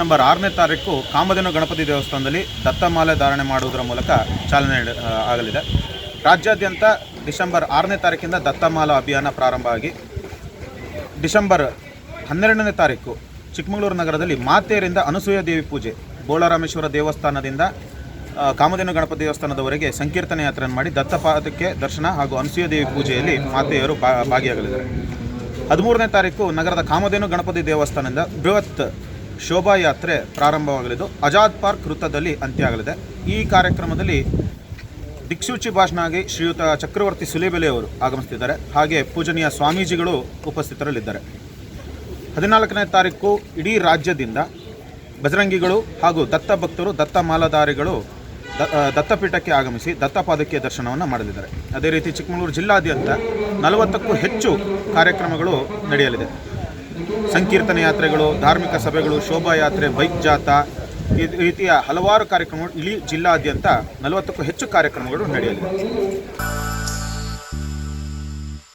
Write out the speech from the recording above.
December ಆರನೇ ತಾರೀಕು ಕಾಮಧೇನು ಗಣಪತಿ ದೇವಸ್ಥಾನದಲ್ಲಿ ದತ್ತಮಾಲೆ ಧಾರಣೆ ಮಾಡುವುದರ ಮೂಲಕ ಚಾಲನೆ ಆಗಲಿದೆ. ರಾಜ್ಯಾದ್ಯಂತ ಡಿಸೆಂಬರ್ ಆರನೇ ತಾರೀಕಿಂದ ದತ್ತಮಾಲಾ ಅಭಿಯಾನ ಪ್ರಾರಂಭ ಆಗಿ ಡಿಸೆಂಬರ್ ಹನ್ನೆರಡನೇ ತಾರೀಕು ಚಿಕ್ಕಮಗಳೂರು ನಗರದಲ್ಲಿ ಮಾತೆಯರಿಂದ ಅನಸೂಯ ದೇವಿ ಪೂಜೆ, ಬೋಳರಾಮೇಶ್ವರ ದೇವಸ್ಥಾನದಿಂದ ಕಾಮಧೇನು ಗಣಪತಿ ದೇವಸ್ಥಾನದವರೆಗೆ ಸಂಕೀರ್ತನೆ ಯಾತ್ರೆಯನ್ನು ಮಾಡಿ ದತ್ತಪಾದಕ್ಕೆ ದರ್ಶನ ಹಾಗೂ ಅನಸೂಯ ದೇವಿ ಪೂಜೆಯಲ್ಲಿ ಮಾತೆಯರು ಭಾಗಿಯಾಗಲಿದ್ದಾರೆ. ಹದಿಮೂರನೇ ತಾರೀಕು ನಗರದ ಕಾಮಧೇನು ಗಣಪತಿ ದೇವಸ್ಥಾನದಿಂದ ಬೃಹತ್ ಶೋಭಾಯಾತ್ರೆ ಪ್ರಾರಂಭವಾಗಲಿದ್ದು ಆಜಾದ್ ಪಾರ್ಕ್ ವೃತ್ತದಲ್ಲಿ ಅಂತ್ಯ ಆಗಲಿದೆ ಈ ಕಾರ್ಯಕ್ರಮದಲ್ಲಿ ದಿಕ್ಸೂಚಿ ಭಾಷಣಾಗಿ ಶ್ರೀಯುತ ಚಕ್ರವರ್ತಿ ಸುಲೇಬೆಲೆ ಅವರು ಆಗಮಿಸುತ್ತಿದ್ದಾರೆ. ಹಾಗೆ ಪೂಜನೀಯ ಸ್ವಾಮೀಜಿಗಳು ಉಪಸ್ಥಿತರಲ್ಲಿದ್ದಾರೆ. ಹದಿನಾಲ್ಕನೇ ತಾರೀಕು ಇಡೀ ರಾಜ್ಯದಿಂದ ಬಜರಂಗಿಗಳು ಹಾಗೂ ದತ್ತ ಭಕ್ತರು, ದತ್ತ ಮಾಲಾಧಾರಿಗಳು ದತ್ತಪೀಠಕ್ಕೆ ಆಗಮಿಸಿ ದತ್ತಪಾದಕ್ಕೆ ದರ್ಶನವನ್ನು ಮಾಡಲಿದ್ದಾರೆ. ಅದೇ ರೀತಿ ಚಿಕ್ಕಮಗಳೂರು ಜಿಲ್ಲಾದ್ಯಂತ ನಲವತ್ತಕ್ಕೂ ಹೆಚ್ಚು ಕಾರ್ಯಕ್ರಮಗಳು ನಡೆಯಲಿದೆ. ಸಂಕೀರ್ತನೆ ಯಾತ್ರೆಗಳು, ಧಾರ್ಮಿಕ ಸಭೆಗಳು ಶೋಭಾಯಾತ್ರೆ ಬೈಕ್ ಜಾಥಾ, ಈ ರೀತಿಯ ಹಲವಾರು ಕಾರ್ಯಕ್ರಮಗಳು ಇಡೀ ಜಿಲ್ಲಾದ್ಯಂತ ನಲವತ್ತಕ್ಕೂ ಹೆಚ್ಚು ಕಾರ್ಯಕ್ರಮಗಳು ನಡೆಯಲಿದೆ